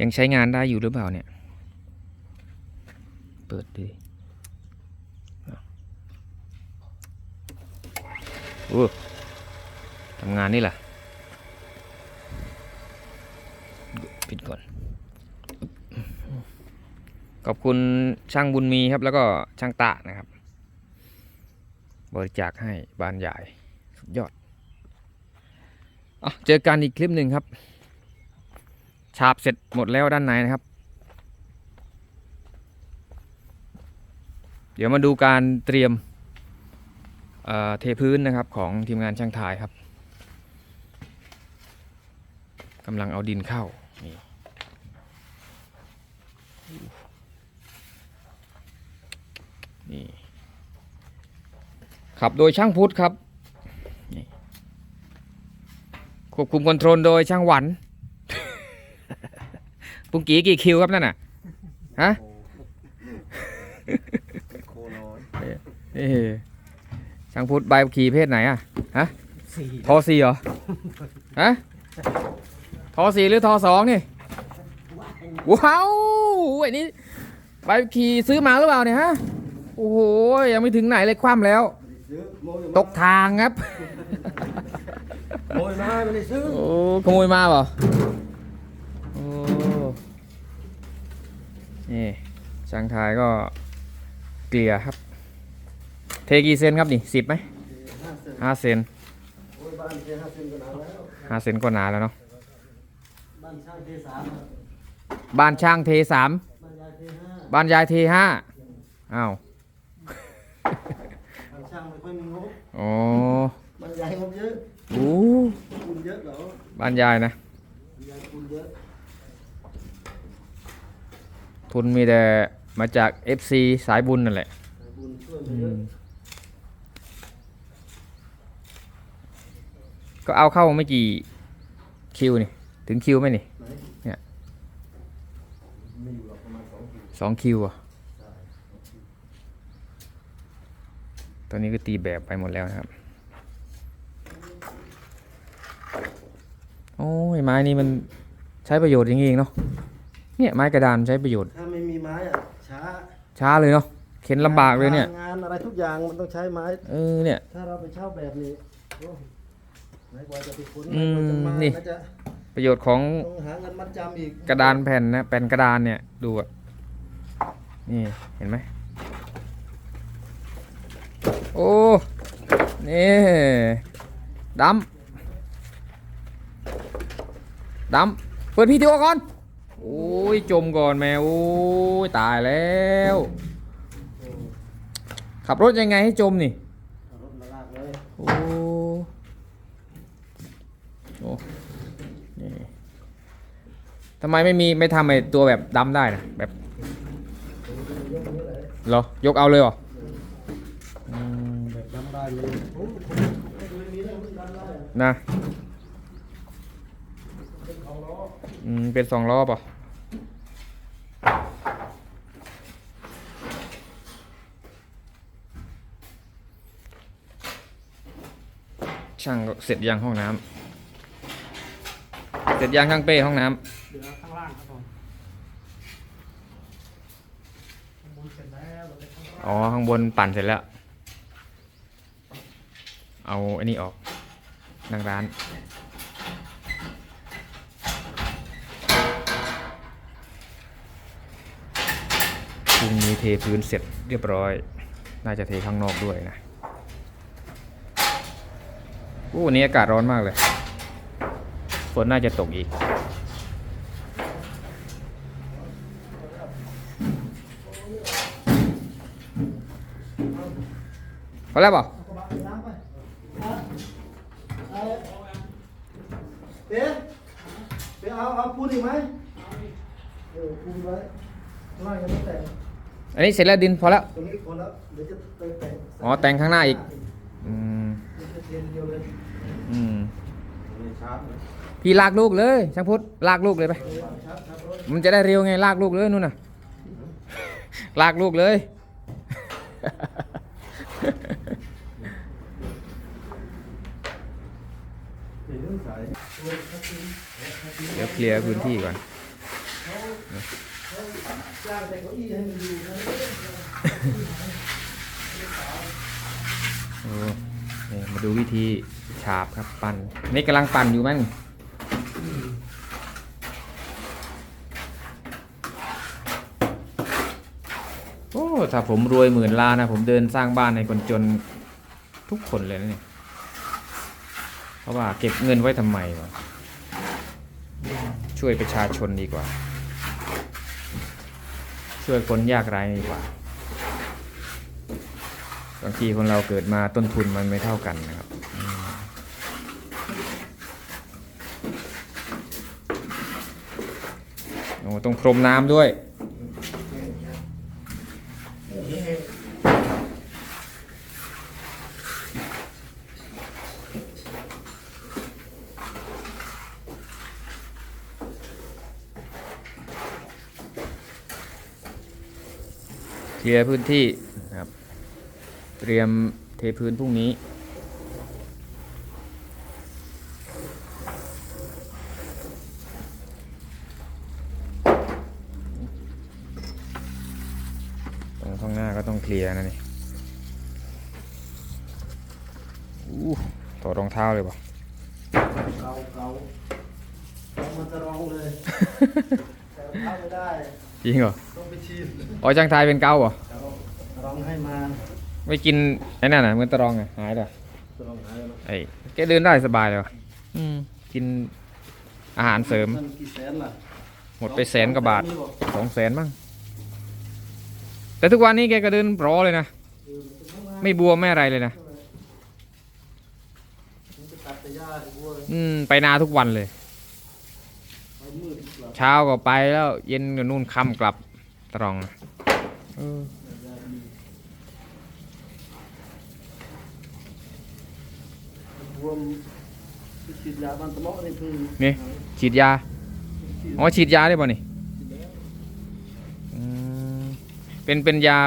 ยังใช้งานได้อยู่หรือเปล่าเนี่ย เปิดดิโอ้ทำงานนี่แหละปิดก่อน ขอบคุณช่างบุญมีครับ แล้วก็ช่างตะนะครับ บริจาคให้บานใหญ่ สุดยอดอะเจอกันอีกคลิปหนึ่งครับ ฉาบเสร็จหมดแล้วด้านในนะครับ เดี๋ยวมาดูการเตรียมเเทพื้นนะครับของทีมงานช่างถ่ายครับกำลังเอาดินเข้านี่นี่ขับโดยช่างพุทธครับ ควบคุมคอนโทรลโดยช่างหวัน ปุงกี้กี่คิวครับนั่นน่ะฮะโคน้อยนี่ช่างพุทธใบขับขี่เพศไหนอะสี่ทอสี่เหรอฮะทอสี่หรือทอสองนี่ว้าวไอ้นี่ใบขับขี่ซื้อมาหรือเปล่าเนี่ยฮะโอ้โหยังไม่ถึงไหนเลยคว่ำแล้วซื้อโมยตกทางครับโมยมาไม่ได้ซื้อโอ้ขโมยมาเปล่า นี่ช่างทายก็เกลี่ยครับ เทกี่เซนครับนี่สิบไหมห้าเซนห้าเซนโอ้ยบ้านเทห้าเซนก็นานแล้วห้าเซนก็หนาแล้วเนาะบ้านช่างเทสามอะบ้านช่างเทสามบ้านยายเทห้าบ้านยายเทห้าอ้าวบ้านช่างไม่ค่อยมีงบอ๋อบ้านยายงบเยอะโอ้คุณเยอะเหรอบ้านยายนะบ้านยายคุณเยอะ ทุนมีแต่มาจาก FC สายบุญนั่นแหละบุญช่วยมาเยอะก็เอาเข้าไม่กี่คิวนี่ ถึงคิวไหมนี่ไหนเนี่ยไม่อยู่หรอกประมาณสองปีสองคิวอะใช่ตอนนี้ก็ตีแบบไปหมดแล้วนะครับ โอ้ยไม้นี่มันใช้ประโยชน์จริงๆเนาะเนี่ยไม้กระดานใช้ประโยชน์ถ้าไม่มีไม้อะช้าช้าเลยเนาะเข็นลำบากเลยเนี่ย งานอะไรทุกอย่างมันต้องใช้ไม้ เออเนี่ย ถ้าเราไปเช่าแบบนี้โอ้ไหนกว่าจะไปขนอืมไหนกว่าจะมานี่ ไหจะประโยชน์ของต้องหาเงินมัดจำอีกกระดานแผ่นนะแผ่นกระดานเนี่ยดูอะนี่เห็นไหมโอ้นี่ดำดำเปิดพีทีโอก่อน โอ้ยจมก่อนแมวโอ้ยตายแล้ว ขับรถยังไงให้จมนี่เอารถมาลากเลยโอ้โอ้นี่ทำไมไม่มีไม่ทำไอ้ตัวแบบดำได้นะแบบยกนี้เลยเหรอยกเอาเลยเหรออืมแบบดำได้เลยโอ้ผมไม่เคยมีนะมันดำได้อะ นะ เป็นของล้ ออืม เป็นสองล้อป่ะช่างก็เสร็จยังห้องน้ำเสร็จยังช่างเป้ห้องน้ำเหลือข้างล่างครับผมข้างบนเสร็จแล้วเหลือข้างล่างอ๋อข้างบนปั่นเสร็จแล้ว เอาอันนี้ออกนั่งร้าน รุ่งนี้เทพื้นเสร็จเรียบร้อย น่าจะเทข้างนอกด้วยนะโอ้วันนี้อากาศร้อนมากเลย ฝนน่าจะตกอีก พอแล้วเปล่าเอ๊ะไปเอาเอาเอาเอาปูนอีกไหมเออปูนไว้ข้างล่างยังไม่แต่ อันนี้เสร็จแล้วดินพอแล้วตรงนี้คนแล้วเดี๋ยวจะไปแต่งอ๋อแต่งข้างหน้าอีก อืมเดี๋ยวจะเทเดียวเลยอืมไม่ชาร์จเลยพี่ลากลูกเลยช่างพุทธลากลูกเลยไปชาร์จชาร์จรถมันจะได้เร็วไงลากลูกเลยนู่นน่ะ ลากลูกเลยเดี๋ยวเรื่องสายเดี๋ยวเคลียร์พื้นที่ก่อนถ้า จ้างแต่เก้าอี้ให้มันอยู่นะโอ้นี่มาดูวิธีฉาบครับปั่นนี่กำลังปั่นอยู่มั้งโอ้ถ้าผมรวยหมื่นล้านนะ ผมเดินสร้างบ้านให้คนจนทุกคนเลยนะเนี่ยเพราะว่าเก็บเงินไว้ทำไมวะช่วยประชาชนดีกว่า ช่วยคนยากไร้ดีกว่าบางทีคนเราเกิดมาต้นทุนมันไม่เท่ากันนะครับโอ้ต้องพรมน้ำด้วย เคลียร์พื้นที่นะครับ เตรียมเทพื้นพรุ่งนี้ตรงข้างหน้าก็ต้องเคลียร์นะนี่อู้ถอดรองเท้าเลยป่ะเกาเกาแล้วมันจะร้องเลยแต่ทำไม่ได้ จริงเหรอต้องไปฉีดอ๋อจ้างทายเป็นเกาเหรอเการ้องให้มาไม่กินไอ้นั่นน่ะเหมือนตะรองอะหายเลยจะร้องหายแล้วไอ้แกเดินได้สบายเลยวะอืมกินอาหารเสริมมันกี่แสนล่ะหมดไปแสนกว่าบาทนี่บอกสองแสนมั้งแต่ทุกวันนี้แกก็เดินปลอเลยนะเออมันจะทำงานไม่บวมไม่อะไรเลยนะ มันจะตัดแต่หญ้าไอ้บัวอืมไปนาทุกวันเลยไปมืดกว่า เช้าก็ไปแล้ว เย็นก็นู่นค่ำกลับตรองเออหญ้าดีบวมไปฉีดยาบันตะเมาะนี่เพิ่งนี่ฉีดยาฉีดอ๋อฉีดยาได้ป่ะนี่ฉีดแล้วอืมเป็นเป็นยา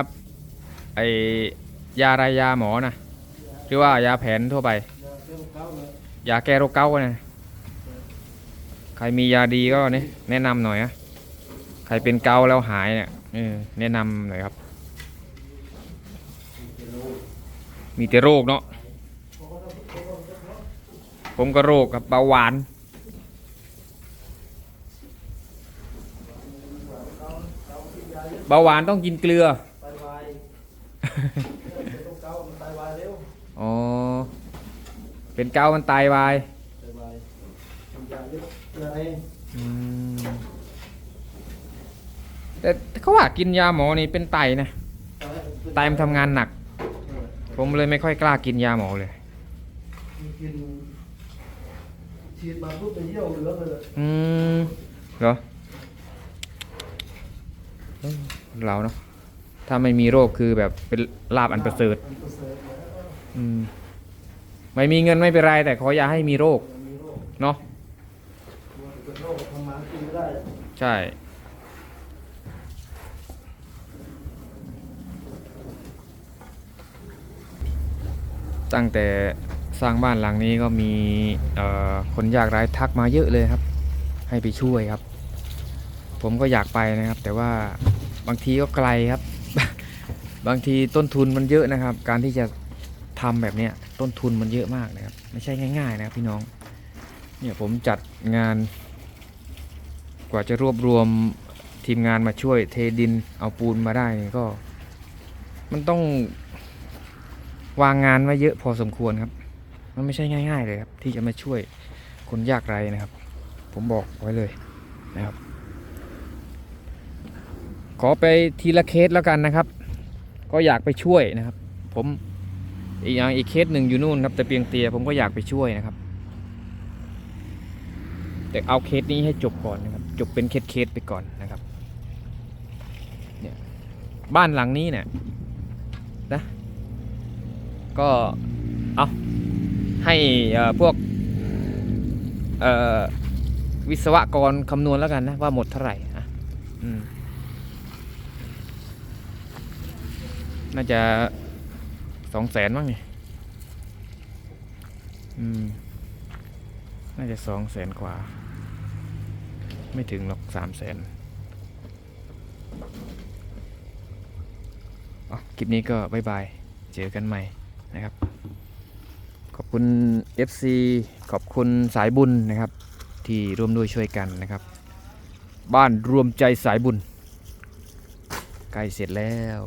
ไอยาอะไรยาหมอนะหรือว่ายาแผนทั่วไป ยาแก้เก้าเลยยาแก้โรคเกาต์นะ ใครมียาดีก็เนี่ยแนะนำหน่อยนะใครเป็นเกาแล้วหายเนี่ยเออแนะนำหน่อยครับ มีแต่โรคเนาะผมก็โรคกับเบาหวานเบาหวานต้องกินเกลืออ๋อ เป็นเกามันตายวายไตวาย อะเกลือเองอืมแต่เขาว่ากินยาหมอนี่เป็นไตนะไตมันทำงานหนักผมเลยไม่ค่อยกล้ากินยาหมอเลยกินฉีดมาปุ๊บไปเยี่ยวเหลือเลยอืมเหรอเอ้ยเราเนาะถ้าไม่มีโรคคือแบบเป็นลาบอันประเสริฐอันประเสริฐแล้วอืมไม่มีเงินไม่เป็นไรแต่ขออย่าให้มีโรค มันมีโรคเนาะ กลัวเป็นโรคทำมากินไม่ได้ ใช่ ตั้งแต่สร้างบ้านหลังนี้ก็มีคนยากไร้ทักมาเยอะเลยครับ ให้ไปช่วยครับ ผมก็อยากไปนะครับ แต่ว่าบางทีก็ไกลครับ บางทีต้นทุนมันเยอะนะครับ การที่จะทำแบบเนี้ยต้นทุนมันเยอะมากนะครับ ไม่ใช่ง่าย ๆ นะครับพี่น้อง เนี่ยผมจัดงาน กว่าจะรวบรวมทีมงานมาช่วยเทดินเอาปูนมาได้นี่ก็ มันต้องวางงานไว้เยอะพอสมควรครับ มันไม่ใช่ง่าย ๆ เลยครับ ที่จะมาช่วยคนยากไร้นะครับ ผมบอกไว้เลยนะครับ ขอไปทีละเคสแล้วกันนะครับ ก็อยากไปช่วยนะครับ ผมอีกอย่างอีกเคสหนึ่งอยู่นู่นครับ แต่เปียงเตียผมก็อยากไปช่วยนะครับ แต่เอาเคสนี้ให้จบก่อนนะครับ จบเป็นเคสๆไปก่อนนะครับเนี่ยบ้านหลังนี้เนี่ยนะก็เอาให้พวกวิศวกรคำนวณแล้วกันนะว่าหมดเท่าไหร่อะน่าจะสองแสนมั้งนี่น่าจะสองแสนกว่า ไม่ถึงหรอกสามแสนอ๋อคลิปนี้ก็บายบาย เจอกันใหม่นะครับ ขอบคุณ FC ขอบคุณสายบุญนะครับ ที่ร่วมด้วยช่วยกันนะครับ บ้านรวมใจสายบุญ ใกล้เสร็จแล้ว